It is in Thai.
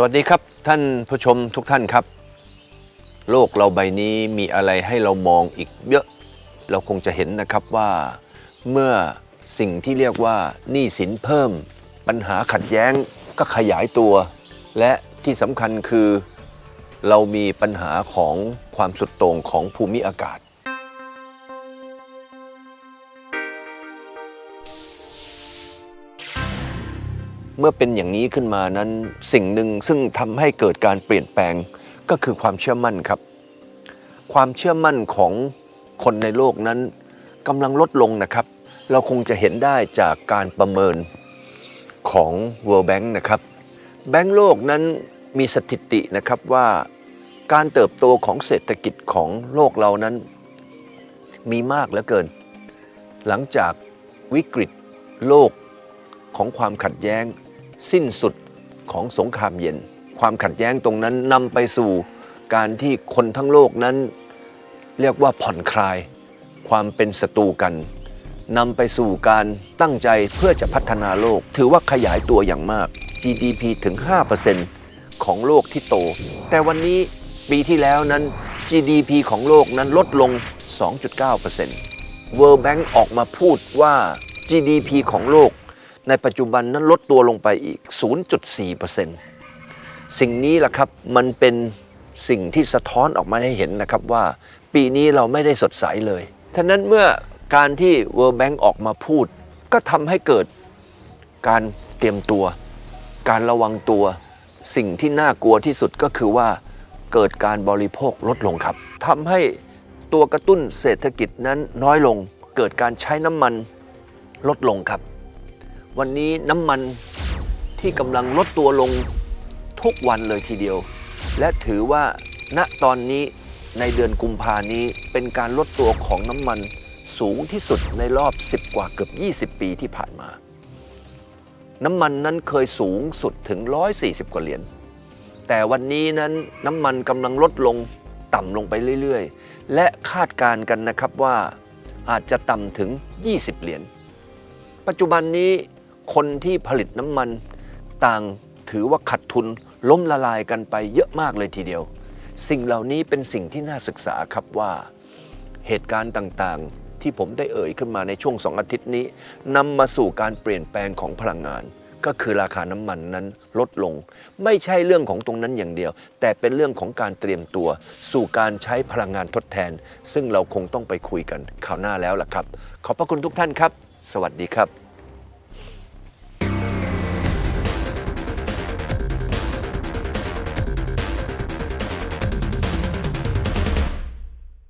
สวัสดีครับท่านผู้ชมทุกท่านครับ โลกเราใบนี้มีอะไรให้เรามองอีกเยอะ เราคงจะเห็นนะครับว่าเมื่อสิ่งที่เรียกว่าหนี้สินเพิ่ม ปัญหาขัดแย้งก็ขยายตัว และที่สำคัญคือ เรามีปัญหาของความสุดโต่งของภูมิอากาศ เมื่อเป็นอย่างนี้ขึ้นมานั้นสิ่งหนึ่งซึ่งทำให้เกิดการเปลี่ยนแปลงก็คือความเชื่อมั่นครับ ความเชื่อมั่นของคนในโลกนั้นกำลังลดลงนะครับ เราคงจะเห็นได้จากการประเมินของ World Bank นะครับแบงก์โลกนั้นมีสถิตินะครับว่าการเติบโตของเศรษฐกิจของโลกเรานั้น มีมากเหลือเกิน หลังจากวิกฤตโลกของความขัดแย้ง สิ้นสุดของสงครามเย็น ความขัดแย้งตรงนั้นนำไปสู่การที่คนทั้งโลกนั้น เรียกว่าผ่อนคลาย ความเป็นศัตรูกันนำไปสู่การตั้งใจเพื่อจะพัฒนาโลก ถือว่าขยายตัวอย่างมาก GDP ถึง 5%ของโลกที่โต แต่วันนี้ปีที่แล้วนั้น GDP ของโลกนั้นลดลง 2.9% World Bank ออกมาพูดว่า GDP ของโลก ในปัจจุบันนั้นลดตัวลงไปอีก 0.4%สิ่งนี้แหละครับมันเป็นสิ่งที่สะท้อนออกมาให้เห็นนะครับว่า ปีนี้เราไม่ได้สดใสเลยท่านั้นเมื่อการที่ World Bank ออกมาพูด ก็ทำให้เกิดการเตรียมตัว การระวังตัว สิ่งที่น่ากลัวที่สุดก็คือว่าเกิดการบริโภคลดลงครับทำให้ตัวกระตุ้นเศรษฐกิจนั้นน้อยลง เกิดการใช้น้ำมันลดลงครับ วันนี้น้ำมันที่กำลังลดตัวลงทุกวันเลยทีเดียว และถือว่าณตอนนี้ในเดือนกุมภานี้เป็นการลดตัวของน้ำมันสูงที่สุดในรอบ 10 กว่าเกือบ 20 ปีที่ผ่านมา น้ำมันนั้นเคยสูงสุดถึง 140 กว่าเหรียญ แต่วันนี้นั้นน้ำมันกำลังลดลงต่ำลงไปเรื่อยๆ และคาดการณ์กันนะครับว่าอาจจะต่ำถึง 20 เหรียญ ปัจจุบันนี้ คนที่ผลิตน้ำมันต่างถือว่าขัดทุนล้มละลายกันไปเยอะมากเลยทีเดียว สิ่งเหล่านี้เป็นสิ่งที่น่าศึกษาครับว่าเหตุการณ์ต่างๆ ที่ผมได้เอ่ยขึ้นมาในช่วงสองอาทิตย์นี้นำมาสู่การเปลี่ยนแปลงของพลังงาน ก็คือราคาน้ำมันนั้นลดลง ไม่ใช่เรื่องของตรงนั้นอย่างเดียว แต่เป็นเรื่องของการเตรียมตัว สู่การใช้พลังงานทดแทน ซึ่งเราคงต้องไปคุยกันข่าวหน้าแล้วล่ะครับ ขอบพระคุณทุกท่านครับ สวัสดีครับ